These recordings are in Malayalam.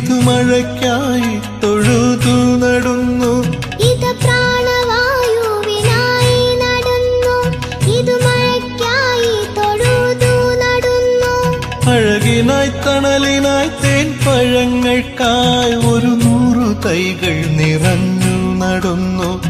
ഇത് മഴയ്ക്കായി തൊഴുതു നടുന്നു. ഇത് പ്രാണവായുവിനായി നടന്നു. ഇത് മഴയ്ക്കായി തൊഴുതു നടന്നു. അഴകിനായി തണലിനായി തേൻ പഴങ്ങൾക്കായി ഒരു നൂറു തൈകൾ നിറഞ്ഞു നടന്നു.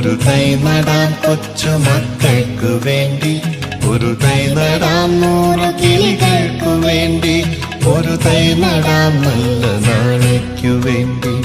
ഒരു തൈ നടാൻ കൊച്ചു മക്കൾക്ക് വേണ്ടി ഒരു തൈ നടാൻ നൂറ് കിളികൾക്കു വേണ്ടി ഒരു തൈ നടാൻ നല്ല നാളേക്കു വേണ്ടി.